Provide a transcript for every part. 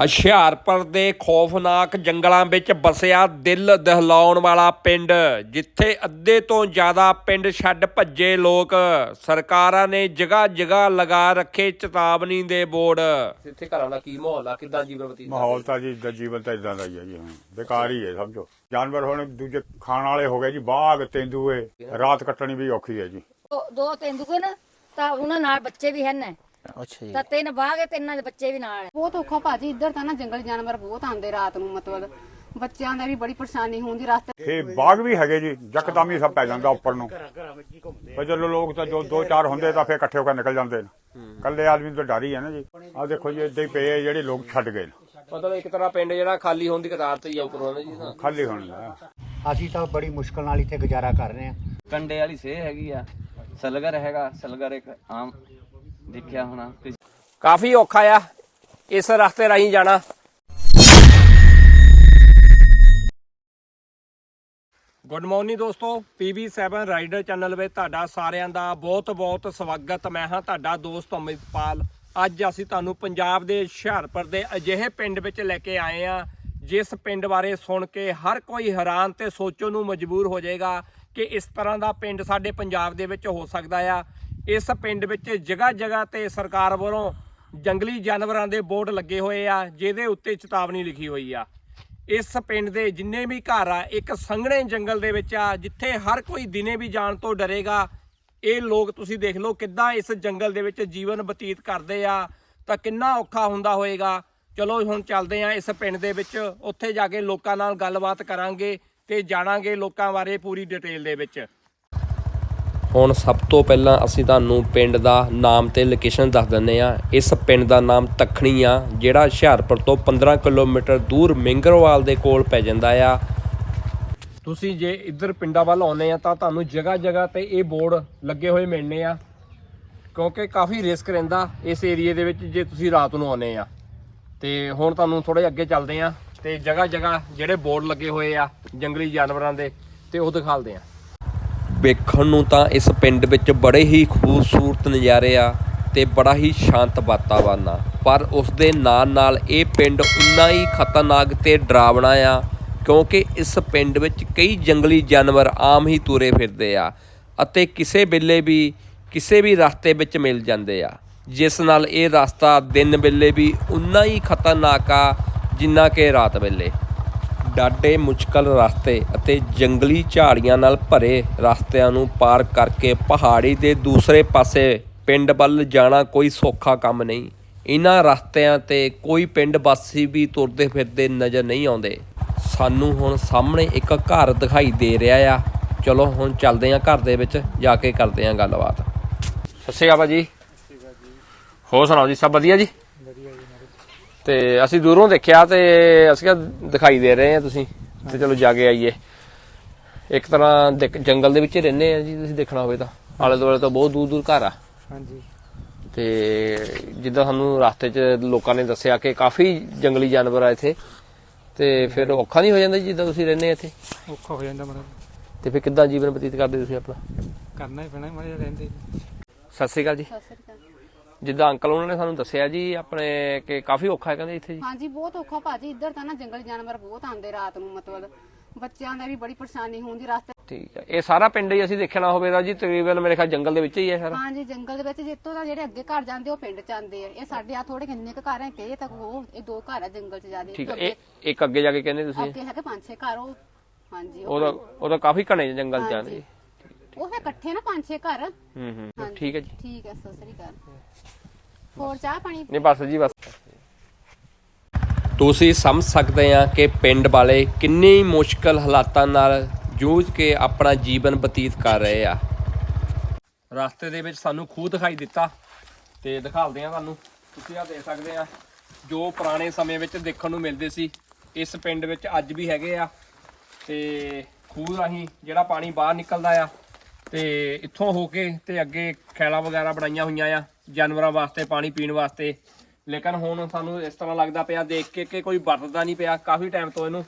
ਹੁਸ਼ਿਆਰਪੁਰ ਦੇ ਖੌਫਨਾਕ ਜੰਗਲਾਂ ਵਿੱਚ ਬਸਿਆ ਦਿਲ ਦਹਿਲਾਉਣ ਵਾਲਾ ਪਿੰਡ ਜਿੱਥੇ ਅੱਧੇ ਤੋਂ ਜ਼ਿਆਦਾ ਪਿੰਡ ਛੱਡ ਭੱਜੇ ਲੋਕ। ਸਰਕਾਰਾਂ ਨੇ ਜਗ੍ਹਾ ਜਗ੍ਹਾ ਲਗਾ ਰੱਖੇ ਚੇਤਾਵਨੀ ਦੇ ਬੋਰਡ। ਇੱਥੇ ਘਰਾਂ ਦਾ ਕੀ ਮਾਹੌਲ ਆ? ਕਿਦਾਂ ਜੀਵਨ ਬਤੀਤ ਮਾਹੌਲ ਤਾਂ ਜੀ ਦਾ ਜੀਵਨ ਤਾਂ ਇਦਾਂ ਦਾ ਹੀ ਹੈ ਜੀ ਹੁਣ। ਬੇਕਾਰ ਹੀ ਹੈ ਸਮਝੋ। ਜਾਨਵਰ ਹੁਣ ਦੂਜੇ ਖਾਣ ਵਾਲੇ ਹੋ ਗਏ ਜੀ ਬਾਗ ਤੇਂਦੂਏ। ਰਾਤ ਕੱਟਣੀ ਵੀ ਔਖੀ ਹੈ ਜੀ। ਦੋ- ਦੋ ਤੇਂਦੂਏ ਨਾ ਤਾਂ ਉਹਨਾਂ ਨਾਲ ਬੱਚੇ ਵੀ ਹਨ। ਅੱਛਾ ਜੀ। ਤਾਂ ਤਿੰਨ ਬਾਗ ਹੈ ਤਿੰਨਾਂ ਦੇ ਬੱਚੇ ਵੀ ਨਾਲ ਹੈ। ਬਹੁਤ ਔਖਾ ਭਾਜੀ ਇੱਧਰ ਤਾਂ ਨਾ ਜੰਗਲੀ ਜਾਨਵਰ ਬਹੁਤ ਆਉਂਦੇ ਰਾਤ ਨੂੰ ਮਤਲਬ ਬੱਚਿਆਂ ਦਾ ਵੀ ਬੜੀ ਪਰੇਸ਼ਾਨੀ ਹੁੰਦੀ ਰਸਤੇ ਇਹ ਬਾਗ ਵੀ ਹੈਗੇ ਜੀ ਜਕਦਮ ਹੀ ਸਭ ਪੈ ਜਾਂਦਾ ਉੱਪਰ ਨੂੰ। ਪਰ ਜਦੋਂ ਲੋਕ ਤਾਂ ਜੋ ਦੋ ਚਾਰ ਹੁੰਦੇ ਤਾਂ ਫੇਰ ਇਕੱਠੇ ਹੋ ਕੇ ਨਿਕਲ ਜਾਂਦੇ ਨੇ। ਕੱਲੇ ਆਦਮੀ ਤਾਂ ਡਰ ਹੀ ਹੈ ਨਾ ਜੀ। ਆਹ ਦੇਖੋ ਜੀ ਏਦਾਂ ਹੀ ਪਏ ਆ ਜਿਹੜੇ ਲੋਕ ਛੱਡ ਗਏ ਨੇ। ਮਤਲਬ ਇੱਕ ਤਰ੍ਹਾਂ ਪਿੰਡ ਜਿਹੜਾ ਖਾਲੀ ਹੋਣ ਦੀ ਕਤਾਰ ਤੇ ਹੀ ਆ ਉੱਪਰੋਂ ਨਾ ਜੀ ਨਾ ਖਾਲੀ ਹੋਣ ਦਾ। ਅਸੀਂ ਤਾਂ ਬੜੀ ਮੁਸ਼ਕਲ ਨਾਲ ਇੱਥੇ ਗੁਜ਼ਾਰਾ ਕਰ ਰਹੇ ਹਾਂ। ਕੰਡੇ ਵਾਲੀ ਸੇ ਹੈਗੀ ਆ ਸਲਗਰ ਹੈਗਾ ਸਲਗਰ ਇੱਕ ਆਮ ਦੇਖਿਆ ਹੋਣਾ ਕਾਫੀ ਔਖਾ ਆ, ਇਸ ਰਸਤੇ ਰਾਹੀਂ ਜਾਣਾ। ਗੁੱਡ ਮਾਰਨਿੰਗ ਦੋਸਤੋ PB7 ਰਾਈਡਰ ਚੈਨਲ ਵਿੱਚ ਤੁਹਾਡਾ ਸਾਰਿਆਂ ਦਾ ਬਹੁਤ-ਬਹੁਤ ਸਵਾਗਤ। ਮੈਂ ਹਾਂ ਤੁਹਾਡਾ ਦੋਸਤ ਅਮਿਤਪਾਲ। ਅੱਜ ਅਸੀਂ ਤੁਹਾਨੂੰ ਪੰਜਾਬ ਦੇ ਹੁਸ਼ਿਆਰਪੁਰ ਦੇ ਅਜਿਹੇ ਪਿੰਡ ਵਿੱਚ ਲੈ ਕੇ ਆਏ ਆ ਜਿਸ ਪਿੰਡ ਬਾਰੇ ਸੁਣ ਕੇ ਹਰ ਕੋਈ ਹੈਰਾਨ ਤੇ ਸੋਚੋ ਨੂੰ ਮਜਬੂਰ ਹੋ ਜਾਏਗਾ ਕਿ ਇਸ ਤਰ੍ਹਾਂ ਦਾ ਪਿੰਡ ਸਾਡੇ ਪੰਜਾਬ ਦੇ ਵਿੱਚ ਹੋ ਸਕਦਾ ਆ। ਇਸ ਪਿੰਡ ਵਿੱਚ ਜਗ੍ਹਾ ਜਗ੍ਹਾ ਤੇ ਸਰਕਾਰ ਵੱਲੋਂ ਜੰਗਲੀ ਜਾਨਵਰਾਂ ਦੇ ਬੋਰਡ ਲੱਗੇ ਹੋਏ ਆ, ਜਿਹਦੇ ਉੱਤੇ ਚੇਤਾਵਨੀ ਲਿਖੀ ਹੋਈ ਆ। ਇਸ ਪਿੰਡ ਦੇ ਜਿੰਨੇ ਵੀ ਘਰ ਆ, ਇੱਕ ਸੰਘਣੇ ਜੰਗਲ ਦੇ ਵਿੱਚ ਆ, ਜਿੱਥੇ ਹਰ ਕੋਈ ਦਿਨੇ ਵੀ ਜਾਣ ਤੋਂ ਡਰੇਗਾ। ਇਹ ਲੋਕ ਤੁਸੀਂ ਦੇਖ ਲਓ ਕਿੱਦਾਂ ਇਸ ਜੰਗਲ ਦੇ ਵਿੱਚ ਜੀਵਨ ਬਤੀਤ ਕਰਦੇ ਆ, ਤਾਂ ਕਿੰਨਾ ਔਖਾ ਹੁੰਦਾ ਹੋਏਗਾ। ਚਲੋ ਹੁਣ ਚੱਲਦੇ ਆ ਇਸ ਪਿੰਡ ਦੇ ਵਿੱਚ, ਉੱਥੇ ਜਾ ਕੇ ਲੋਕਾਂ ਨਾਲ ਗੱਲਬਾਤ ਕਰਾਂਗੇ ਤੇ ਜਾਣਾਂਗੇ ਲੋਕਾਂ ਬਾਰੇ ਪੂਰੀ ਡਿਟੇਲ ਦੇ ਵਿੱਚ। ਹੁਣ ਸਭ ਤੋਂ ਪਹਿਲਾਂ ਅਸੀਂ ਤੁਹਾਨੂੰ ਪਿੰਡ ਦਾ ਨਾਮ ਤੇ ਲੋਕੇਸ਼ਨ ਦੱਸ ਦਿੰਨੇ ਆ ਇਸ ਪਿੰਡ ਦਾ ਨਾਮ ਤਖਣੀ ਆ, ਜਿਹੜਾ ਹੁਸ਼ਿਆਰਪੁਰ ਤੋਂ 15 ਕਿਲੋਮੀਟਰ ਦੂਰ ਮਿੰਗਰਵਾਲ ਦੇ ਕੋਲ ਪੈ ਜਾਂਦਾ ਆ। ਤੁਸੀਂ ਜੇ ਇੱਧਰ ਪਿੰਡਾਂ ਵੱਲ ਆਉਂਦੇ ਆ ਤਾਂ ਤੁਹਾਨੂੰ ਜਗ੍ਹਾ ਜਗ੍ਹਾ ਤੇ ਇਹ ਬੋਰਡ ਲੱਗੇ ਹੋਏ ਮਿਲਣੇ ਆ, ਕਿਉਂਕਿ ਕਾਫੀ ਰਿਸਕ ਰਹਿੰਦਾ ਇਸ ਏਰੀਏ ਦੇ ਵਿੱਚ ਜੇ ਤੁਸੀਂ ਰਾਤ ਨੂੰ ਆਉਂਦੇ ਆ। ਤੇ ਹੁਣ ਤੁਹਾਨੂੰ ਥੋੜੇ ਅੱਗੇ ਚੱਲਦੇ ਆ ਤੇ ਜਗ੍ਹਾ ਜਗ੍ਹਾ ਜਿਹੜੇ ਬੋਰਡ ਲੱਗੇ ਹੋਏ ਆ ਜੰਗਲੀ ਜਾਨਵਰਾਂ ਦੇ, ਤੇ ਉਹ ਦਿਖਾਲਦੇ ਆ। ਵੇਖਣ ਨੂੰ ਤਾਂ ਇਸ ਪਿੰਡ ਵਿੱਚ ਬੜੇ ਹੀ ਖੂਬਸੂਰਤ ਨਜ਼ਾਰੇ ਆ ਤੇ ਬੜਾ ਹੀ ਸ਼ਾਂਤ ਵਾਤਾਵਰਨ ਆ। ਪਰ ਉਸ ਦੇ ਨਾਲ ਨਾਲ ਇਹ ਪਿੰਡ ਉਨਾ ਹੀ ਖਤਰਨਾਕ ਤੇ ਡਰਾਵਣਾ ਆ, ਕਿਉਂਕਿ ਇਸ ਪਿੰਡ ਵਿੱਚ ਕਈ ਜੰਗਲੀ ਜਾਨਵਰ ਆਮ ਹੀ ਤੁਰੇ ਫਿਰਦੇ ਆ ਅਤੇ ਕਿਸੇ ਵੇਲੇ ਵੀ, ਕਿਸੇ ਵੀ ਰਸਤੇ ਵਿੱਚ ਮਿਲ ਜਾਂਦੇ ਆ। ਜਿਸ ਨਾਲ ਇਹ ਰਸਤਾ ਦਿਨ ਵੇਲੇ ਵੀ ਉਨਾ ਹੀ ਖਤਰਨਾਕ ਆ ਜਿੰਨਾ ਕਿ ਰਾਤ ਵੇਲੇ। ਡਾਢੇ ਮੁਸ਼ਕਲ ਰਸਤੇ ਅਤੇ ਜੰਗਲੀ ਝਾੜੀਆਂ ਨਾਲ ਭਰੇ ਰਸਤਿਆਂ ਨੂੰ ਪਾਰ ਕਰਕੇ ਪਹਾੜੀ ਦੇ ਦੂਸਰੇ ਪਾਸੇ ਪਿੰਡ ਵੱਲ ਜਾਣਾ ਕੋਈ ਸੌਖਾ ਕੰਮ ਨਹੀਂ। ਇਹਨਾਂ ਰਸਤਿਆਂ ਤੇ ਕੋਈ ਪਿੰਡ ਵਾਸੀ ਵੀ ਤੁਰਦੇ ਫਿਰਦੇ ਨਜ਼ਰ ਨਹੀਂ ਆਉਂਦੇ। ਸਾਨੂੰ ਹੁਣ ਸਾਹਮਣੇ ਇੱਕ ਘਰ ਦਿਖਾਈ ਦੇ ਰਿਹਾ ਆ। ਚਲੋ ਹੁਣ ਚੱਲਦੇ ਆਂ ਘਰ ਦੇ ਵਿੱਚ, ਜਾ ਕੇ ਕਰਦੇ ਆਂ ਗੱਲਬਾਤ। ਸਤਿ ਸ਼੍ਰੀ ਅਕਾਲ ਭਾਜੀ ਹੋਰ ਸੁਣਾਓ ਜੀ, ਸਭ ਵਧੀਆ ਜੀ? ਤੇ ਅਸੀਂ ਦੂਰੋਂ ਦੇਖਿਆ ਤੇ ਅਸੀਂ ਕਿਹਾ ਦਿਖਾਈ ਦੇ ਰਹੇ ਆ ਤੁਸੀਂ ਤੇ ਚਲੋ ਜਾ ਕੇ ਆਈਏ। ਇੱਕ ਤਰ੍ਹਾਂ ਦੇਖ- ਜੰਗਲ ਦੇ ਵਿੱਚ ਹੀ ਰਹਿੰਦੇ ਆ ਜੀ ਤੁਸੀਂ ਦੇਖਣਾ ਹੋਵੇ ਤਾਂ। ਆਲੇ ਦੁਆਲੇ ਤਾਂ ਬਹੁਤ ਦੂਰ ਦੂਰ ਘਰ ਆ। ਹਾਂਜੀ। ਤੇ ਜਿੱਦਾਂ ਸਾਨੂੰ ਰਸਤੇ 'ਚ ਲੋਕਾਂ ਨੇ ਦੱਸਿਆ ਕਿ ਕਾਫੀ ਜੰਗਲੀ ਜਾਨਵਰ ਆ ਇੱਥੇ ਤੇ ਫਿਰ ਔਖਾ ਨਹੀਂ ਹੋ ਜਾਂਦਾ ਜੀ ਜਿੱਦਾਂ ਤੁਸੀਂ ਰਹਿੰਦੇ ਆ ਇੱਥੇ? ਔਖਾ ਹੋ ਜਾਂਦਾ ਮਤਲਬ ਤੇ ਫਿਰ ਕਿੱਦਾਂ ਜੀਵਨ ਬਤੀਤ ਕਰਦੇ ਤੁਸੀਂ ਆਪਣਾ? ਕਰਨਾ ਹੀ ਪੈਣਾ ਮਰੇ ਰਹਿੰਦੇ। ਸਤਿ ਸ਼੍ਰੀ ਅਕਾਲ ਜੀ। ਸਤਿ ਸ੍ਰੀ ਅਕਾਲ। ਜਿੱਦਾਂ ਅੰਕਲ ਉਹਨਾਂ ਨੇ ਸਾਨੂੰ ਦੱਸਿਆ ਜੀ ਆਪਣੇ ਕਿ ਕਾਫੀ ਔਖਾ ਹੈ ਕਹਿੰਦੇ ਇੱਥੇ ਜੀ। ਹਾਂਜੀ ਬਹੁਤ ਔਖਾ ਭਾਜੀ ਇੱਧਰ ਤਾਂ ਨਾ ਜੰਗਲੀ ਜਾਨਵਰ ਬਹੁਤ ਆਉਂਦੇ ਰਾਤ ਨੂੰ ਮਤਲਬ ਬੱਚਿਆਂ ਦਾ ਵੀ ਬੜੀ ਪਰੇਸ਼ਾਨੀ ਹੁੰਦੀ ਰਸਤੇ ਠੀਕ ਹੈ। ਇਹ ਸਾਰਾ ਪਿੰਡ ਹੀ ਅਸੀਂ ਦੇਖਣਾ ਹੋਵੇ ਤਾਂ ਜੀ ਤਕਰੀਬਨ ਮੇਰੇ ਖਿਆਲ ਜੰਗਲ ਦੇ ਵਿੱਚ ਹੀ ਹੈ ਸਾਰਾ। ਹਾਂਜੀ ਜੰਗਲ ਦੇ ਵਿੱਚ ਜਿੱਤੋਂ ਦਾ ਜਿਹੜੇ ਅੱਗੇ ਘਰ ਜਾਂਦੇ ਉਹ ਪਿੰਡ ਚ ਆਉਂਦੇ ਆ। ਇਹ ਸਾਡੇ ਆ ਥੋੜੇ ਕਿੰਨੇ ਕੁ ਘਰ ਹੈ ਕਿ ਤੱਕ ਉਹ ਇਹ ਦੋ ਘਰ ਆ ਜੰਗਲ ਚ ਜਾਦੇ ਠੀਕ ਹੈ। ਇਹ ਇੱਕ ਅੱਗੇ ਜਾ ਕੇ ਕਹਿੰਦੇ ਤੁਸੀਂ? ਅੱਗੇ ਹੈਗੇ ਪੰਜ ਛੇ ਘਰ ਉਹ। ਹਾਂਜੀ ਉਹ ਉਹਦਾ ਉਹਦਾ ਕਾਫੀ ਘਣੇ ਜੰਗਲ ਚ ਆ ਜੀ। ਉਹ ਹੈ ਇਕੱਠੇ ਨਾ ਪੰਜ ਛੇ ਘਰ। ਹੂੰ ਹੂੰ। ਠੀਕ ਹੈ ਜੀ। ਠੀਕ ਹੈ ਸਤਿ ਸ੍ਰੀ ਅਕਾਲ। ਹੋਰ ਚਾਹ ਪਾਣੀ? ਨਹੀਂ ਬਸ ਜੀ ਬਸ। ਤੁਸੀਂ ਸਮਝ ਸਕਦੇ ਆ ਕਿ ਪਿੰਡ ਵਾਲੇ ਕਿੰਨੀ ਮੁਸ਼ਕਲ ਹਾਲਾਤਾਂ ਨਾਲ ਜੂਝ ਕੇ ਆਪਣਾ ਜੀਵਨ ਬਤੀਤ ਕਰ ਰਹੇ ਆ। ਰਸਤੇ ਦੇ ਵਿੱਚ ਸਾਨੂੰ ਖੂਹ ਦਿਖਾਈ ਦਿੱਤਾ ਤੇ ਦਿਖਾਉਂਦੇ ਆ ਤੁਹਾਨੂੰ। ਤੁਸੀਂ ਆ ਦੇਖ ਸਕਦੇ ਆ ਜੋ ਪੁਰਾਣੇ ਸਮੇਂ ਵਿੱਚ ਦੇਖਣ ਨੂੰ ਮਿਲਦੇ ਸੀ ਇਸ ਪਿੰਡ ਵਿੱਚ ਅੱਜ ਵੀ ਹੈਗੇ ਆ। ਤੇ ਖੂਹ ਰਾਹੀਂ ਜਿਹੜਾ ਪਾਣੀ ਬਾਹਰ ਨਿਕਲਦਾ ਆ ਤੇ ਇੱਥੋਂ ਹੋ ਕੇ ਤੇ ਅੱਗੇ ਖੈਲਾ ਵਗੈਰਾ ਬਣਾਈਆਂ ਹੋਈਆਂ ਆ, ਜਾਨਵਰਾਂ ਵਾਸਤੇ, ਪਾਣੀ ਪੀਣ ਵਾਸਤੇ। ਲੇਕਿਨ ਹੁਣ ਸਾਨੂੰ ਇਸ ਤਰ੍ਹਾਂ ਲੱਗਦਾ ਪਿਆ, ਦੇਖ ਕੇ ਕਿ ਕੋਈ ਵਰਤਦਾ ਨਹੀਂ ਪਿਆ, ਕਾਫੀ ਟਾਈਮ ਤੋਂ ਇਹਨੂੰ।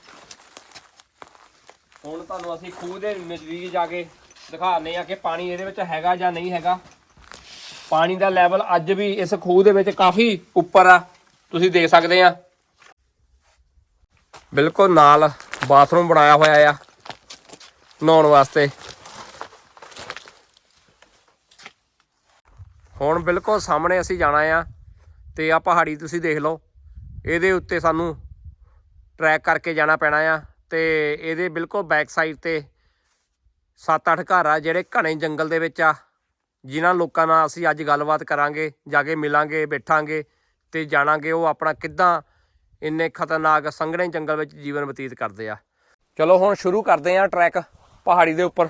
ਹੁਣ ਤੁਹਾਨੂੰ ਅਸੀਂ ਖੂਹ ਦੇ ਨਜ਼ਦੀਕ ਜਾ ਕੇ ਦਿਖਾਉਂਦੇ ਆ ਕਿ ਪਾਣੀ ਇਹਦੇ ਵਿੱਚ ਹੈਗਾ ਜਾਂ ਨਹੀਂ ਹੈਗਾ। ਪਾਣੀ ਦਾ ਲੈਵਲ ਅੱਜ ਵੀ ਇਸ ਖੂਹ ਦੇ ਵਿੱਚ ਕਾਫੀ ਉੱਪਰ ਆ। ਤੁਸੀਂ ਦੇਖ ਸਕਦੇ ਆ ਬਿਲਕੁਲ ਨਾਲ ਬਾਥਰੂਮ ਬਣਾਇਆ ਹੋਇਆ ਆ, ਨਹਾਉਣ ਵਾਸਤੇ। ਹੁਣ ਬਿਲਕੁਲ ਸਾਹਮਣੇ ਅਸੀਂ ਜਾਣਾ ਆ ਤੇ ਆ ਪਹਾੜੀ ਤੁਸੀਂ ਦੇਖ ਲਓ। ਇਹਦੇ ਉੱਤੇ ਸਾਨੂੰ ਟਰੈਕ ਕਰਕੇ ਜਾਣਾ ਪੈਣਾ ਆ ਤੇ ਇਹਦੇ ਬਿਲਕੁਲ ਬੈਕ ਸਾਈਡ ਤੇ 7-8 ਘਰ ਆ ਜਿਹੜੇ ਘਣੇ ਜੰਗਲ ਦੇ ਵਿੱਚ ਆ, ਜਿਨ੍ਹਾਂ ਲੋਕਾਂ ਨਾਲ ਅਸੀਂ ਅੱਜ ਗੱਲਬਾਤ ਕਰਾਂਗੇ, ਜਾ ਕੇ ਮਿਲਾਂਗੇ, ਬੈਠਾਂਗੇ ਤੇ ਜਾਣਾਂਗੇ ਉਹ ਆਪਣਾ ਕਿੱਦਾਂ ਇੰਨੇ ਖਤਰਨਾਕ ਸੰਘਣੇ ਜੰਗਲ ਵਿੱਚ ਜੀਵਨ ਬਤੀਤ ਕਰਦੇ ਆ। ਚਲੋ ਹੁਣ ਸ਼ੁਰੂ ਕਰਦੇ ਆ ਟਰੈਕ ਪਹਾੜੀ ਦੇ ਉੱਪਰ।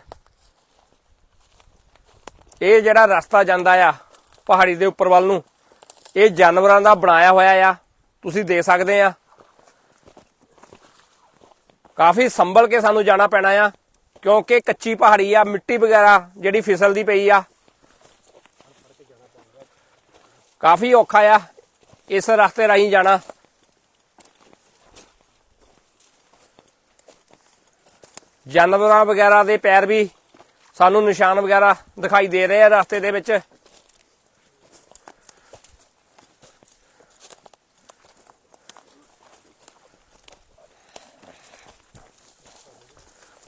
ਇਹ ਜਿਹੜਾ ਰਸਤਾ ਜਾਂਦਾ ਆ ਪਹਾੜੀ ਦੇ ਉੱਪਰ ਵੱਲ ਨੂੰ। ਇਹ ਜਾਨਵਰਾਂ ਦਾ ਬਣਾਇਆ ਹੋਇਆ ਆ। ਤੁਸੀਂ ਦੇ ਸਕਦੇ ਆ। ਕਾਫੀ ਸੰਭਲ ਕੇ ਸਾਨੂੰ ਜਾਣਾ ਪੈਣਾ ਆ, ਕਿਉਂਕਿ ਕੱਚੀ ਪਹਾੜੀ ਆ, ਮਿੱਟੀ ਵਗੈਰਾ ਜਿਹੜੀ ਫਿਸਲਦੀ ਪਈ ਆ। ਕਾਫੀ ਔਖਾ ਆ ਇਸ ਰਸਤੇ ਰਾਹੀਂ ਜਾਣਾ। ਜਾਨਵਰਾਂ ਵਗੈਰਾ ਦੇ ਪੈਰ ਵੀ ਸਾਨੂੰ ਨਿਸ਼ਾਨ ਵਗੈਰਾ ਦਿਖਾਈ ਦੇ ਰਹੇ ਆ ਰਸਤੇ ਦੇ ਵਿੱਚ।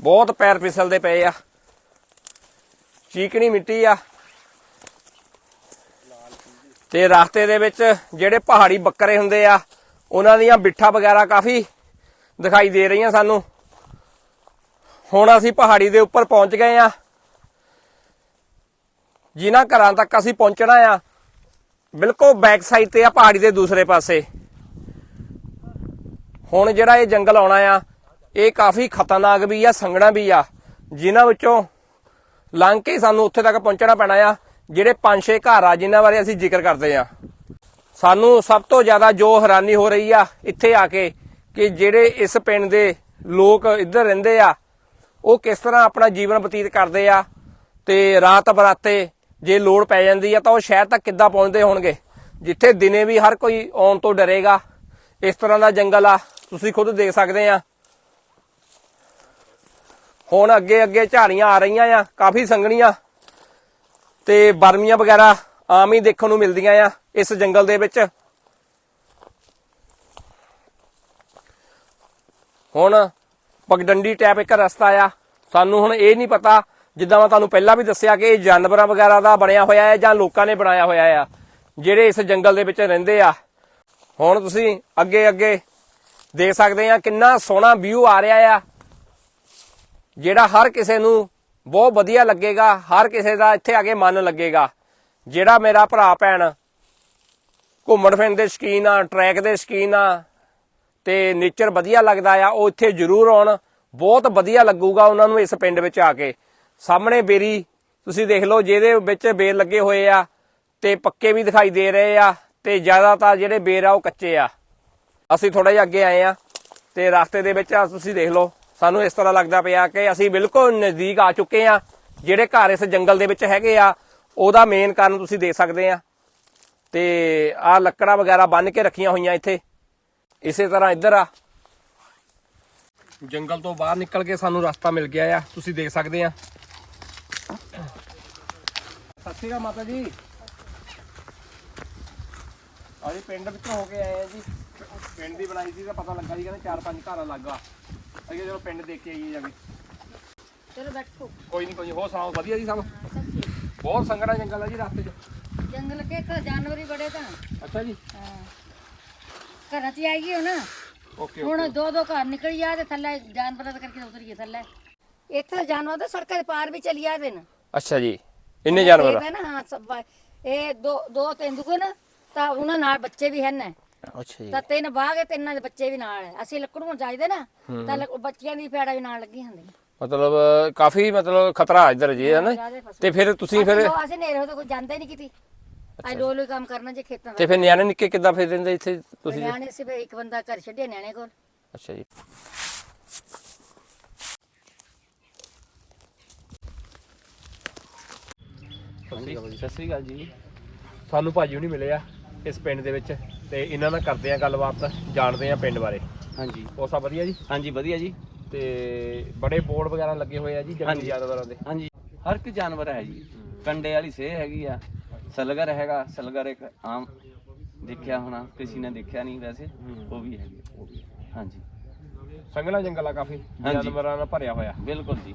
ਬਹੁਤ ਪੈਰ ਫਿਸਲਦੇ ਪਏ ਆ। ਚੀਕਣੀ ਮਿੱਟੀ ਆ। ਤੇ ਰਸਤੇ ਦੇ ਵਿੱਚ ਜਿਹੜੇ ਪਹਾੜੀ ਬੱਕਰੇ ਹੁੰਦੇ ਆ, ਉਹਨਾਂ ਦੀਆਂ ਬਿੱਠਾ ਵਗੈਰਾ ਕਾਫੀ ਦਿਖਾਈ ਦੇ ਰਹੀਆਂ ਸਾਨੂੰ। ਹੁਣ ਅਸੀਂ ਪਹਾੜੀ ਦੇ ਉੱਪਰ ਪਹੁੰਚ ਗਏ ਆ। ਜਿਨ੍ਹਾਂ ਘਰਾਂ ਤੱਕ ਅਸੀਂ ਪਹੁੰਚਣਾ ਆ, ਬਿਲਕੁਲ ਬੈਕ ਸਾਈਡ ਤੇ ਆ ਪਹਾੜੀ ਦੇ ਦੂਸਰੇ ਪਾਸੇ। ਹੁਣ ਜਿਹੜਾ ਇਹ ਜੰਗਲ ਆਉਣਾ ਆ ਇਹ ਕਾਫੀ ਖਤਰਨਾਕ ਵੀ ਆ, ਸੰਘਣਾ ਵੀ ਆ। ਜਿਨ੍ਹਾਂ ਵਿੱਚੋਂ ਲੰਘ ਕੇ ਸਾਨੂੰ ਉੱਥੇ ਤੱਕ ਪਹੁੰਚਣਾ ਪੈਣਾ ਆ, ਜਿਹੜੇ ਪੰਜ ਛੇ ਘਰ ਆ, ਜਿਨ੍ਹਾਂ ਬਾਰੇ ਅਸੀਂ ਜ਼ਿਕਰ ਕਰਦੇ ਆ। ਸਾਨੂੰ ਸਭ ਤੋਂ ਜ਼ਿਆਦਾ ਜੋ ਹੈਰਾਨੀ ਹੋ ਰਹੀ ਆ, ਇੱਥੇ ਆ ਕੇ ਕਿ ਜਿਹੜੇ ਇਸ ਪਿੰਡ ਦੇ ਲੋਕ ਇੱਧਰ ਰਹਿੰਦੇ ਆ, ਉਹ ਕਿਸ ਤਰ੍ਹਾਂ ਆਪਣਾ ਜੀਵਨ ਬਤੀਤ ਕਰਦੇ ਆ ਤੇ ਰਾਤ ਬਰਾਤੇ ਜੇ ਲੋੜ ਪੈ ਜਾਂਦੀ ਆ ਤਾਂ ਉਹ ਸ਼ਹਿਰ ਤੱਕ ਕਿੱਦਾਂ ਪਹੁੰਚਦੇ ਹੋਣਗੇ? ਜਿੱਥੇ ਦਿਨੇ ਵੀ ਹਰ ਕੋਈ ਆਉਣ ਤੋਂ ਡਰੇਗਾ। ਇਸ ਤਰ੍ਹਾਂ ਦਾ ਜੰਗਲ ਆ, ਤੁਸੀਂ ਖੁਦ ਦੇਖ ਸਕਦੇ ਆ। ਹੁਣ ਅੱਗੇ ਅੱਗੇ ਝਾੜੀਆਂ ਆ ਰਹੀਆਂ ਆ, ਕਾਫੀ ਸੰਘਣੀਆਂ। ਤੇ ਬਰਮੀਆਂ ਵਗੈਰਾ ਆਮ ਹੀ ਦੇਖਣ ਨੂੰ ਮਿਲਦੀਆਂ ਆ ਇਸ ਜੰਗਲ ਦੇ ਵਿੱਚ। ਹੁਣ ਪਗਡੰਡੀ ਟੈਪ ਇੱਕ ਰਸਤਾ ਆ। ਸਾਨੂੰ ਹੁਣ ਇਹ ਨਹੀਂ ਪਤਾ, ਜਿੱਦਾਂ ਮੈਂ ਤੁਹਾਨੂੰ ਪਹਿਲਾਂ ਵੀ ਦੱਸਿਆ ਕਿ ਇਹ ਜਾਨਵਰਾਂ ਵਗੈਰਾ ਦਾ ਬਣਿਆ ਹੋਇਆ ਹੈ ਜਾਂ ਲੋਕਾਂ ਨੇ ਬਣਾਇਆ ਹੋਇਆ ਆ, ਜਿਹੜੇ ਇਸ ਜੰਗਲ ਦੇ ਵਿੱਚ ਰਹਿੰਦੇ ਆ। ਹੁਣ ਤੁਸੀਂ ਅੱਗੇ ਅੱਗੇ ਦੇਖ ਸਕਦੇ ਆ ਕਿੰਨਾ ਸੋਹਣਾ ਵਿਊ ਆ ਰਿਹਾ ਆ। ਜਿਹੜਾ ਹਰ ਕਿਸੇ ਨੂੰ ਬਹੁਤ ਵਧੀਆ ਲੱਗੇਗਾ, ਹਰ ਕਿਸੇ ਦਾ ਇੱਥੇ ਆ ਕੇ ਮਨ ਲੱਗੇਗਾ। ਜਿਹੜਾ ਮੇਰਾ ਭਰਾ ਭੈਣ ਘੁੰਮਣ ਫਿਰਨ ਦੇ ਸ਼ਕੀਨ ਆ ਟਰੈਕ ਦੇ ਸ਼ਕੀਨ ਆ, ਤੇ ਨੇਚਰ ਵਧੀਆ ਲੱਗਦਾ ਆ, ਉਹ ਇੱਥੇ ਜ਼ਰੂਰ ਆਉਣ। ਬਹੁਤ ਵਧੀਆ ਲੱਗੂਗਾ ਉਹਨਾਂ ਨੂੰ ਇਸ ਪਿੰਡ ਵਿੱਚ ਆ ਕੇ। ਸਾਹਮਣੇ ਬੇਰੀ, ਤੁਸੀਂ ਦੇਖ ਲਓ, ਜਿਹਦੇ ਵਿੱਚ ਬੇਰ ਲੱਗੇ ਹੋਏ ਆ, ਤੇ ਪੱਕੇ ਵੀ ਦਿਖਾਈ ਦੇ ਰਹੇ ਆ, ਤੇ ਜ਼ਿਆਦਾਤਰ ਜਿਹੜੇ ਬੇਰ ਆ ਉਹ ਕੱਚੇ ਆ। ਅਸੀਂ ਥੋੜਾ ਜਿਹਾ ਅੱਗੇ ਆਏ ਆ, ਤੇ ਰਸਤੇ ਦੇ ਵਿੱਚ ਆ, ਤੁਸੀਂ ਦੇਖ ਲਓ। ਸਾਨੂੰ ਇਸ ਤਰ੍ਹਾਂ ਲੱਗਦਾ ਪਿਆ ਕਿ ਅਸੀਂ ਬਿਲਕੁਲ ਨਜ਼ਦੀਕ ਆ ਚੁੱਕੇ ਆ ਜਿਹੜੇ ਘਰ ਇਸ ਜੰਗਲ ਦੇ ਵਿੱਚ ਹੈਗੇ ਆ, ਉਹਦਾ ਮੇਨ ਕਾਰਨ ਤੁਸੀਂ ਦੇਖ ਸਕਦੇ ਆ। ਤੇ ਆ ਲੱਕੜਾਂ ਵਗੈਰਾ ਬੰਨ ਕੇ ਰੱਖੀਆਂ ਹੋਈਆਂ ਇੱਥੇ। ਇਸੇ ਤਰ੍ਹਾਂ ਇੱਧਰ ਆ। ਜੰਗਲ ਤੋਂ ਬਾਹਰ ਨਿਕਲ ਕੇ ਸਾਨੂੰ ਰਸਤਾ ਮਿਲ ਗਿਆ ਆ। ਤੁਸੀਂ ਦੇਖ ਸਕਦੇ ਆ। ਸਤਿ ਸ਼੍ਰੀ ਅਕਾਲ ਮਾਤਾ ਜੀ। ਅਸੀਂ ਪਿੰਡ ਵਿੱਚੋਂ ਹੋ ਕੇ ਆਏ ਆ ਜੀ। ਪਿੰਡ ਦੀ ਬਣਾਈ ਸੀ ਤਾਂ ਪਤਾ ਲੱਗਾ ਜੀ, ਕਹਿੰਦੇ ਚਾਰ ਪੰਜ ਘਰਾਂ ਲੱਗਾ ਕਿਹਾ ਚਲੋ ਪਿੰਡ ਦੇਖ ਕੇ ਆਈਏ ਜਾ ਕੇ। ਚਲੋ ਬੈਠੋ। ਕੋਈ ਨਹੀਂ ਕੋਈ ਹੋਰ ਸੁਣਾਓ ਵਧੀਆ ਜੀ ਸਭ? ਬਹੁਤ ਸੰਘਣਾ ਜੰਗਲ ਆ ਜੀ ਰਸਤੇ 'ਚ। ਜੰਗਲ ਕੇ ਘਰ ਜਾਨਵਰ ਹੀ ਬੜੇ ਤਾਂ। ਅੱਛਾ ਜੀ। ਹਾਂ। ਘਰਾਂ 'ਚ ਹੀ ਆਈ ਗਈ ਹੋ ਨਾ ਓਕੇ ਹੁਣ ਦੋ ਦੋ ਘਰ ਨਿਕਲ ਜਾ ਤੇ ਥੱਲੇ ਜਾਨਵਰਾਂ ਦਾ ਕਰਕੇ ਉਤਰੀਏ ਥੱਲੇ। ਇੱਥੇ ਜਾਨਵਰ ਤਾਂ ਸੜਕਾਂ ਦੇ ਪਾਰ ਵੀ ਚਲੀ ਜਾਂਦੇ ਨੇ। ਅੱਛਾ ਜੀ। ਇੰਨੇ ਜਾਨਵਰ ਆ? ਇਹ ਨਾ ਹਾਂ ਸਭ ਇਹ ਦੋ ਦੋ ਤੇਂਦੂਏ ਨਾ ਤਾਂ ਉਹਨਾਂ ਨਾਲ ਬੱਚੇ ਵੀ ਹਨ। ਅੱਛਾ ਜੀ। ਤਾਂ ਤਿੰਨ ਬਾਗ ਹੈ ਤਿੰਨਾਂ ਦੇ ਬੱਚੇ ਵੀ ਨਾਲ ਹੈ। ਅਸੀਂ ਲੱਕੜੂ ਚਾਹੀਦੇ ਨਾ ਤਾਂ ਲੱਕ- ਬੱਚਿਆਂ ਦੀ ਪੈੜਾ ਵੀ ਨਾਲ ਲੱਗੀ ਹੁੰਦੀ। ਮਤਲਬ ਕਾਫੀ ਮਤਲਬ ਖਤਰਾ ਇੱਧਰ ਜੀ ਹੈ ਨਾ? ਤੇ ਫਿਰ ਤੁਸੀਂ ਫਿਰ ਅਸੀਂ ਅਸੀਂ ਨੇਰੇ ਹੋ ਤਾਂ ਕੋਈ ਜਾਂਦਾ ਹੀ ਨਹੀਂ ਕਿਤੇ। ਅੱਜ ਲੋ ਲੋ ਕੰਮ ਕਰਨਾ ਜੇ ਖੇਤਾਂ ਦਾ। ਤੇ ਫਿਰ ਨਿਆਣੇ ਨਿੱਕੇ ਕਿੱਦਾਂ ਫਿਰ ਰਹਿੰਦੇ ਇੱਥੇ ਤੁਸੀਂ? ਨਿਆਣੇ ਸੀ ਫਿਰ ਇੱਕ ਬੰਦਾ ਘਰ ਛੱਡਿਆ ਨਿਆਣੇ ਕੋਲ। ਅੱਛਾ ਜੀ ਸਤਿ ਸ੍ਰੀ ਅਕਾਲ ਜੀ। ਸਾਨੂੰ ਭਾਜੀ ਹੁਣੀ ਮਿਲੇ ਆ ਇਸ ਪਿੰਡ ਦੇ ਵਿੱਚ। ਤੇ ਇਹਨਾਂ ਨਾਲ ਕਰਦੇ ਆ ਗੱਲਬਾਤ ਜਾਣਦੇ ਆ ਪਿੰਡ ਬਾਰੇ। ਹਾਂਜੀ। ਉਹ ਸਭ ਵਧੀਆ ਜੀ? ਹਾਂਜੀ ਵਧੀਆ ਜੀ। ਤੇ ਬੜੇ ਬੋਰਡ ਵਗੈਰਾ ਲੱਗੇ ਹੋਏ ਆ ਜੀ ਜੰਗਲੀ। ਜਾਨਵਰਾਂ ਦੇ? ਹਾਂਜੀ। ਹਰ ਇੱਕ ਜਾਨਵਰ ਹੈ ਜੀ। ਕੰਡੇ ਵਾਲੀ ਸੇ ਹੈਗੀ ਆ। ਸਲਗਰ ਹੈਗਾ ਸਲਗਰ ਇੱਕ ਆਮ ਦੇਖਿਆ ਹੋਣਾ ਕਿਸੇ ਨੇ ਦੇਖਿਆ ਨਹੀਂ ਵੈਸੇ ਉਹ ਵੀ ਹੈਗੀ ਹਾਂਜੀ। ਸੰਘਣਾ ਜੰਗਲ ਆ ਕਾਫੀ। ਜਾਨਵਰਾਂ ਨਾਲ ਭਰਿਆ ਹੋਇਆ। ਬਿਲਕੁਲ ਜੀ।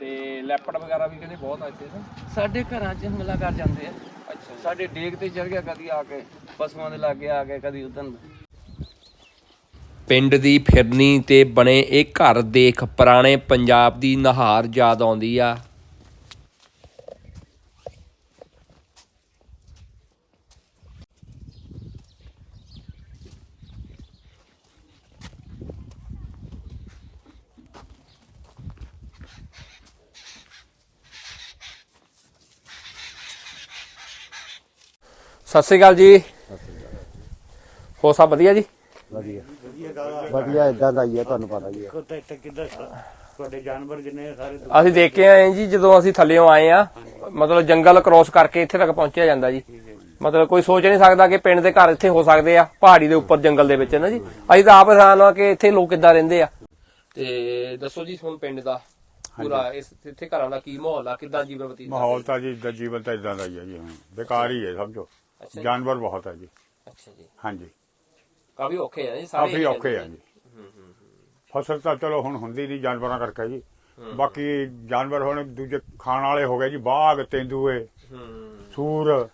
ਤੇ ਲੈਪੜ ਵਗੈਰਾ ਵੀ ਕਹਿੰਦੇ ਬਹੁਤ ਆ ਇੱਥੇ ਸਾਡੇ ਘਰਾਂ 'ਚ ਹਮਲਾ ਕਰ ਜਾਂਦੇ ਆ। ਸਾਡੇ ਡੇਕ ਤੇ ਚੜ ਗਿਆ ਕਦੀ ਆ ਕੇ, ਪਸ਼ੂਆਂ ਦੇ ਲਾਗੇ ਆ ਕੇ ਕਦੀ ਉਦੋਂ ਪਿੰਡ ਦੀ ਫਿਰਨੀ ਤੇ ਬਣੇ ਇਹ ਘਰ ਦੇਖ ਪੁਰਾਣੇ ਪੰਜਾਬ ਦੀ ਨਹਾਰ ਯਾਦ ਆਉਂਦੀ ਆ। ਸਤਿ ਸ਼੍ਰੀ ਅਕਾਲ ਜੀ। ਹੋ ਸਭ ਵਧੀਆ ਜੀ? ਵਧੀਆ। ਵਧੀਆ ਇਦਾਂ ਦਾ ਹੀ ਹੈ ਤੁਹਾਨੂੰ ਪਤਾ ਹੀ ਹੈ ਤੁਹਾਡੇ ਜਾਨਵਰ ਜਿੰਨੇ ਸਾਰੇ ਅਸੀਂ ਦੇਖ ਕੇ ਆਏ ਜੀ ਜਦੋਂ ਅਸੀਂ ਥੱਲਿਓਂ ਆਏ ਆ ਮਤਲਬ ਜੰਗਲ ਕ੍ਰੋਸ ਕਰਕੇ ਇੱਥੇ ਤੱਕ ਪਹੁੰਚਿਆ ਜਾਂਦਾ ਜੀ। ਮਤਲਬ ਕੋਈ ਸੋਚ ਨਹੀਂ ਸਕਦਾ ਕਿ ਪਿੰਡ ਦੇ ਘਰ ਇੱਥੇ ਹੋ ਸਕਦੇ ਆ ਪਹਾੜੀ ਦੇ ਉੱਪਰ ਜੰਗਲ ਦੇ ਵਿੱਚ ਨਾ ਜੀ। ਅਸੀਂ ਤਾਂ ਆਪ ਹੈਰਾਨ ਆ ਕਿ ਇੱਥੇ ਲੋਕ ਕਿੱਦਾਂ ਰਹਿੰਦੇ ਆ। ਤੇ ਦੱਸੋ ਜੀ ਹੁਣ ਪਿੰਡ ਦਾ ਪੂਰਾ ਇਸ ਇੱਥੇ ਘਰਾਂ ਦਾ ਕੀ ਮਾਹੌਲ ਆ ਕਿੱਦਾਂ ਜੀਵਨ ਬਤੀਤ ਮਾਹੌਲ ਤਾਂ ਜੀ ਦਾ ਜੀਵਨ ਤਾਂ ਇਦਾਂ ਦਾ ਹੀ ਹੈ ਜੀ ਹੁਣ। ਬੇਕਾਰ ਹੀ ਹੈ ਸਮਝੋ। ਅੱਛਾ ਜੀ। ਜਾਨਵਰ ਬਹੁਤ ਹੈ ਜੀ। ਅੱਛਾ ਜੀ। ਹਾਂਜੀ। ਕਾਫੀ ਔਖੇ ਆ ਜੀ ਸਾਰੇ ਕਾਫੀ ਔਖੇ ਆ ਜੀ। ਫਸਲ ਤਾਂ ਚਲੋ ਹੁਣ ਹੁੰਦੀ ਨਹੀਂ ਜਾਨਵਰਾਂ ਕਰਕੇ ਜੀ। ਬਾਕੀ ਜਾਨਵਰ ਹੁਣ ਦੂਜੇ ਖਾਣ ਵਾਲੇ ਹੋ ਗਏ ਜੀ ਬਾਘ ਤੇਂਦੂਏ ਹੂੰ। ਸੂਰ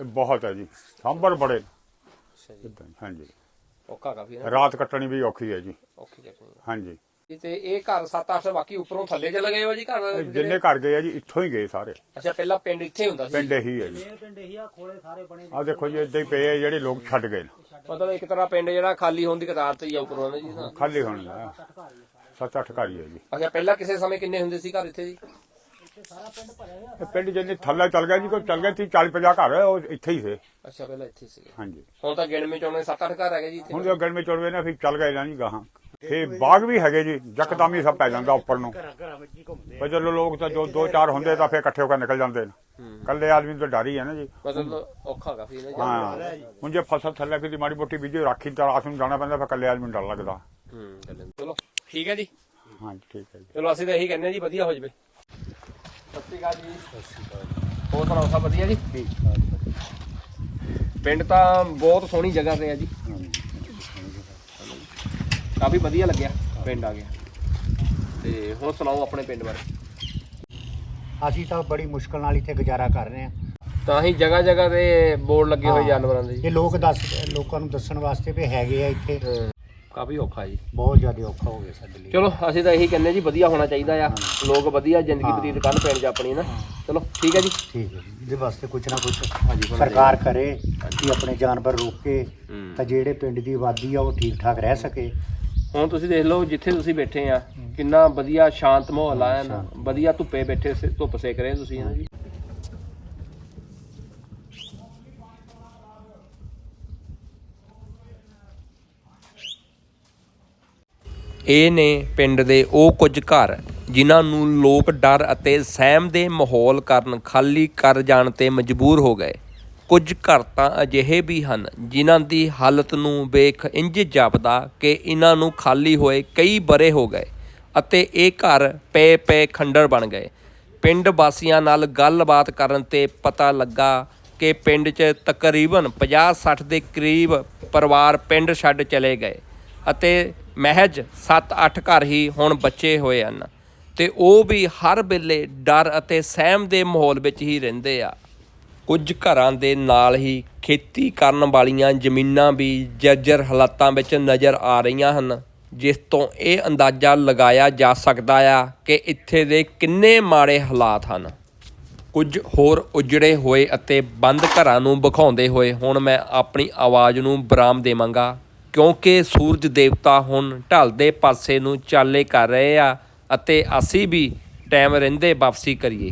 ਇਹ ਬਹੁਤ ਹੈ ਜੀ। ਸਾਂਭਰ ਬੜੇ ਅੱਛਾ ਜੀ। ਏਦਾਂ ਹੀ, ਹਾਂਜੀ। ਔਖਾ ਕਾਫੀ ਹੈ ਨਾ। ਰਾਤ ਕੱਟਣੀ ਵੀ ਔਖੀ ਹੈ ਜੀ। ਔਖੀ ਜਗ੍ਹਾ ਹਾਂਜੀ। ਤੇ ਇਹ ਘਰ 7-8 ਬਾਕੀ ਉੱਪਰੋਂ ਥੱਲੇ ਚਲੇ ਗਏ ਹੋ ਜੀ ਘਰ ਇਹ ਜਿੰਨੇ ਘਰ ਗਏ ਆ ਜੀ ਇੱਥੋਂ ਹੀ ਗਏ ਸਾਰੇ। ਅੱਛਾ ਪਹਿਲਾਂ ਪਿੰਡ ਇੱਥੇ ਹੁੰਦਾ ਸੀ? ਪਿੰਡ ਹੀ ਹੈ ਜੀ। ਆ ਦੇਖੋ ਜੀ ਏਦਾਂ ਹੀ ਪਏ ਆ ਜਿਹੜੇ ਲੋਕ ਛੱਡ ਗਏ ਨੇ। ਮਤਲਬ ਇੱਕ ਤਰ੍ਹਾਂ ਪਿੰਡ ਜਿਹੜਾ ਖਾਲੀ ਹੋਣ ਦੀ ਕਤਾਰ ਤੇ ਹੀ ਆ ਉੱਪਰੋਂ ਜੀ ਨਾ ਖਾਲੀ ਹੋਣ ਦਾ ਸੱਤ ਅੱਠ ਘਰ ਹੀ ਹੈ ਜੀ। ਅੱਛਾ ਪਹਿਲਾਂ ਕਿਸੇ ਸਮੇਂ ਕਿੰਨੇ ਹੁੰਦੇ ਸੀ ਘਰ ਇੱਥੇ ਜੀ? ਇਹ ਪਿੰਡ ਜਿੰਨੇ ਥੱਲੇ ਚੱਲ ਗਿਆ ਜੀ ਕੋਈ ਚੱਲ ਗਿਆ ਤੀ 40 50 ਘਰ ਉਹ ਇੱਥੇ ਹੀ ਸੇ। ਅੱਛਾ ਪਹਿਲਾਂ ਇੱਥੇ ਸੀਗੇ। ਹਾਂਜੀ। ਹੁਣ ਤਾਂ ਗਿਣਵੇਂ ਚੋਣੇ 7-8 ਘਰ ਹੈਗੇ ਜੀ ਹੁਣ ਜੋ ਗਰਮੀ ਚੜਵੇ ਨਾ ਫਿਰ ਚੱਲ ਗਏ ਨਾ ਜੀ ਗਾਹਾਂ। ਇਹ ਬਾਗ ਵੀ ਹੈਗੇ ਜੀ ਜਕਦਮ ਹੀ ਸਭ ਪੈ ਜਾਂਦਾ ਉੱਪਰ ਨੂੰ। ਪਰ ਜਦੋਂ ਲੋਕ ਤਾਂ ਜੋ ਦੋ ਚਾਰ ਹੁੰਦੇ ਤਾਂ ਫਿਰ ਇਕੱਠੇ ਹੋ ਕੇ ਨਿਕਲ ਜਾਂਦੇ ਨੇ। ਕੱਲੇ ਆਦਮੀ ਨੂੰ ਤਾਂ ਡਰ ਹੀ ਹੈ ਨਾ ਜੀ। ਮਤਲਬ ਔਖਾ ਕਾਫੀ ਨਾ ਜੀ। ਹਾਂ। ਹੁਣ ਜੇ ਫਸਲ ਥੱਲੇ ਕਿਤੇ ਮਾੜੀ ਮੋਟੀ ਬੀਜੀ ਰਾਖੀ ਤਾਂ ਰਾਤ ਨੂੰ ਜਾਣਾ ਪੈਂਦਾ ਫਿਰ ਕੱਲੇ ਆਦਮੀ ਨੂੰ ਡਰ ਲੱਗਦਾ। ਚਲੋ ਠੀਕ ਹੈ ਜੀ। ਹਾਂ ਠੀਕ ਹੈ ਜੀ। ਚਲੋ ਅਸੀਂ ਤਾਂ ਇਹੀ ਕਹਿੰਦੇ ਹਾਂ ਜੀ ਵਧੀਆ ਹੋ ਜਵੇ। ਸਤਿ ਸ਼੍ਰੀ ਅਕਾਲ ਜੀ। ਸਤਿ ਸ਼੍ਰੀ ਅਕਾਲ ਹੋਰ ਸੁਣਾਓ ਸਭ ਵਧੀਆ ਜੀ? ਪਿੰਡ ਤਾਂ ਬਹੁਤ ਸੋਹਣੀ ਜਗ੍ਹਾ ਤੇ ਆ ਜੀ। ਕਾਫੀ ਵਧੀਆ ਲੱਗਿਆ ਪਿੰਡ ਆ ਗਿਆ। ਤੇ ਹੁਣ ਸੁਣਾਓ ਆਪਣੇ ਪਿੰਡ ਬਾਰੇ? ਅਸੀਂ ਤਾਂ ਬੜੀ ਮੁਸ਼ਕਲ ਨਾਲ ਇੱਥੇ ਗੁਜ਼ਾਰਾ ਕਰ ਰਹੇ ਹਾਂ। ਤਾਂ ਹੀ ਜਗ੍ਹਾ ਜਗ੍ਹਾ ਤੇ ਬੋਰਡ ਲੱਗੇ ਹੋਏ ਹਾਂ। ਜਾਨਵਰਾਂ ਦੇ ਜੀ। ਇਹ ਲੋਕ ਦੱਸ ਲੋਕਾਂ ਨੂੰ ਦੱਸਣ ਵਾਸਤੇ ਵੀ ਹੈਗੇ ਆ ਇੱਥੇ। ਕਾਫੀ ਔਖਾ ਜੀ। ਬਹੁਤ ਜ਼ਿਆਦਾ ਔਖਾ ਹੋ ਗਿਆ ਸਾਡੇ ਲਈ। ਚਲੋ ਅਸੀਂ ਤਾਂ ਇਹੀ ਕਹਿੰਦੇ ਜੀ ਵਧੀਆ ਹੋਣਾ ਚਾਹੀਦਾ ਆ। ਲੋਕ ਵਧੀਆ ਜ਼ਿੰਦਗੀ ਹਾਂ। ਬਤੀਤ ਕਰਨ 'ਚ ਆਪਣੀ ਨਾ। ਚਲੋ ਠੀਕ ਹੈ ਜੀ। ਠੀਕ ਹੈ ਜੀ। ਇਹਦੇ ਵਾਸਤੇ ਕੁਝ ਨਾ ਕੁਝ ਹਾਂਜੀ ਸਰਕਾਰ ਕਰੇ ਕਿ ਆਪਣੇ ਜਾਨਵਰ ਰੋਕੇ। ਤਾਂ ਜਿਹੜੇ ਪਿੰਡ ਦੀ ਆਬਾਦੀ ਆ ਉਹ ਠੀਕ ਠਾਕ ਰਹਿ ਸਕੇ। ਹੁਣ ਤੁਸੀਂ ਦੇਖ ਲਓ ਜਿੱਥੇ ਤੁਸੀਂ ਬੈਠੇ ਆ ਕਿੰਨਾ ਵਧੀਆ ਸ਼ਾਂਤ ਮਾਹੌਲ ਆ ਨਾ। ਵਧੀਆ ਧੁੱਪੇ ਬੈਠੇ ਸੇ- ਧੁੱਪ ਸੇਕ ਰਹੇ ਤੁਸੀਂ ਨਾ ਜੀ ਇਹ ਨੇ ਪਿੰਡ ਦੇ ਉਹ ਕੁਝ ਘਰ ਜਿਨ੍ਹਾਂ ਨੂੰ ਲੋਕ ਡਰ ਅਤੇ ਸਹਿਮ ਦੇ ਮਾਹੌਲ ਕਾਰਨ ਖਾਲੀ ਕਰ ਜਾਣ ਤੇ ਮਜਬੂਰ ਹੋ ਗਏ ਕੁਝ ਘਰ ਤਾਂ ਅਜਿਹੇ ਵੀ ਹਨ ਜਿਨ੍ਹਾਂ ਦੀ ਹਾਲਤ ਨੂੰ ਵੇਖ ਇੰਜ ਜਾਪਦਾ ਕਿ ਇਹਨਾਂ ਨੂੰ ਖਾਲੀ ਹੋਏ ਕਈ ਬਰੇ ਹੋ ਗਏ ਅਤੇ ਇਹ ਘਰ ਪਏ ਪਏ ਖੰਡਰ ਬਣ ਗਏ। ਪਿੰਡ ਵਾਸੀਆਂ ਨਾਲ ਗੱਲਬਾਤ ਕਰਨ ਤੇ ਪਤਾ ਲੱਗਾ ਕਿ ਪਿੰਡ 'ਚ ਤਕਰੀਬਨ 50-60 ਦੇ ਕਰੀਬ ਪਰਿਵਾਰ ਪਿੰਡ ਛੱਡ ਚਲੇ ਗਏ ਅਤੇ ਮਹਿਜ 7-8 ਘਰ ਹੀ ਹੁਣ ਬਚੇ ਹੋਏ ਹਨ। ਤੇ ਉਹ ਵੀ ਹਰ ਵੇਲੇ ਡਰ ਅਤੇ ਸਹਿਮ ਦੇ ਮਾਹੌਲ ਵਿੱਚ ਹੀ ਰਹਿੰਦੇ ਆ। ਕੁਝ ਘਰਾਂ ਦੇ ਨਾਲ ਹੀ ਖੇਤੀ ਕਰਨ ਵਾਲੀਆਂ ਜ਼ਮੀਨਾਂ ਵੀ ਜਰਜਰ ਹਾਲਾਤਾਂ ਵਿੱਚ ਨਜ਼ਰ ਆ ਰਹੀਆਂ ਹਨ, ਜਿਸ ਤੋਂ ਇਹ ਅੰਦਾਜ਼ਾ ਲਗਾਇਆ ਜਾ ਸਕਦਾ ਆ ਕਿ ਇੱਥੇ ਦੇ ਕਿੰਨੇ ਮਾੜੇ ਹਾਲਾਤ ਹਨ। ਕੁਝ ਹੋਰ ਉਜੜੇ ਹੋਏ ਅਤੇ ਬੰਦ ਘਰਾਂ ਨੂੰ ਵਿਖਾਉਂਦੇ ਹੋਏ ਹੁਣ ਮੈਂ ਆਪਣੀ ਆਵਾਜ਼ ਨੂੰ ਬਰਾਮ ਦੇਵਾਂਗਾ, ਕਿਉਂਕਿ ਸੂਰਜ ਦੇਵਤਾ ਹੁਣ ਢਲਦੇ ਪਾਸੇ ਨੂੰ ਚਾਲੇ ਕਰ ਰਹੇ ਆ ਅਤੇ ਅਸੀਂ ਵੀ ਟਾਈਮ ਰਹਿੰਦੇ ਵਾਪਸੀ ਕਰੀਏ।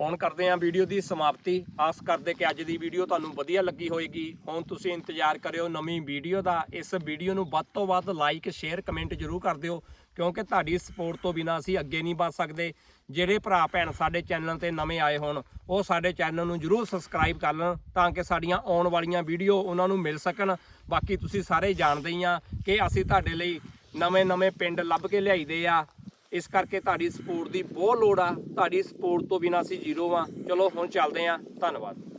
ਹੁਣ ਕਰਦੇ ਹਾਂ ਵੀਡੀਓ ਦੀ ਸਮਾਪਤੀ। ਆਸ ਕਰਦੇ ਕਿ ਅੱਜ ਦੀ ਵੀਡੀਓ ਤੁਹਾਨੂੰ ਵਧੀਆ ਲੱਗੀ ਹੋਏਗੀ। ਹੁਣ ਤੁਸੀਂ ਇੰਤਜ਼ਾਰ ਕਰਿਓ ਨਵੀਂ ਵੀਡੀਓ ਦਾ। ਇਸ ਵੀਡੀਓ ਨੂੰ ਵੱਧ ਤੋਂ ਵੱਧ ਲਾਈਕ ਸ਼ੇਅਰ ਕਮੈਂਟ ਜ਼ਰੂਰ ਕਰ ਦਿਓ, ਕਿਉਂਕਿ ਤੁਹਾਡੀ ਸਪੋਰਟ ਤੋਂ ਬਿਨਾਂ ਅਸੀਂ ਅੱਗੇ ਨਹੀਂ ਵੱਧ ਸਕਦੇ। ਜਿਹੜੇ ਭਰਾ, ਭੈਣ ਸਾਡੇ ਚੈਨਲ ਤੇ ਨਵੇਂ ਆਏ ਹੋਣ, ਉਹ ਸਾਡੇ ਚੈਨਲ ਨੂੰ ਜਰੂਰ ਸਬਸਕ੍ਰਾਈਬ ਕਰ ਲੈਣ ਤਾਂ ਕਿ ਸਾਡੀਆਂ ਆਉਣ ਵਾਲੀਆਂ ਵੀਡੀਓ ਉਹਨਾਂ ਨੂੰ ਮਿਲ ਸਕਣ। ਬਾਕੀ ਤੁਸੀਂ ਸਾਰੇ ਜਾਣਦੇ ਹੀ ਆ ਕਿ ਅਸੀਂ ਤੁਹਾਡੇ ਲਈ ਨਵੇਂ-ਨਵੇਂ ਪਿੰਡ ਲੱਭ ਕੇ ਲਿਆਈਦੇ ਆ। ਇਸ ਕਰਕੇ ਤੁਹਾਡੀ ਸਪੋਰਟ ਦੀ ਬਹੁਤ ਲੋੜ ਆ। ਤੁਹਾਡੀ ਸਪੋਰਟ ਤੋਂ ਬਿਨਾਂ ਅਸੀਂ ਜ਼ੀਰੋ ਆ। ਚਲੋ, ਹੁਣ ਚੱਲਦੇ ਆ ਧੰਨਵਾਦ।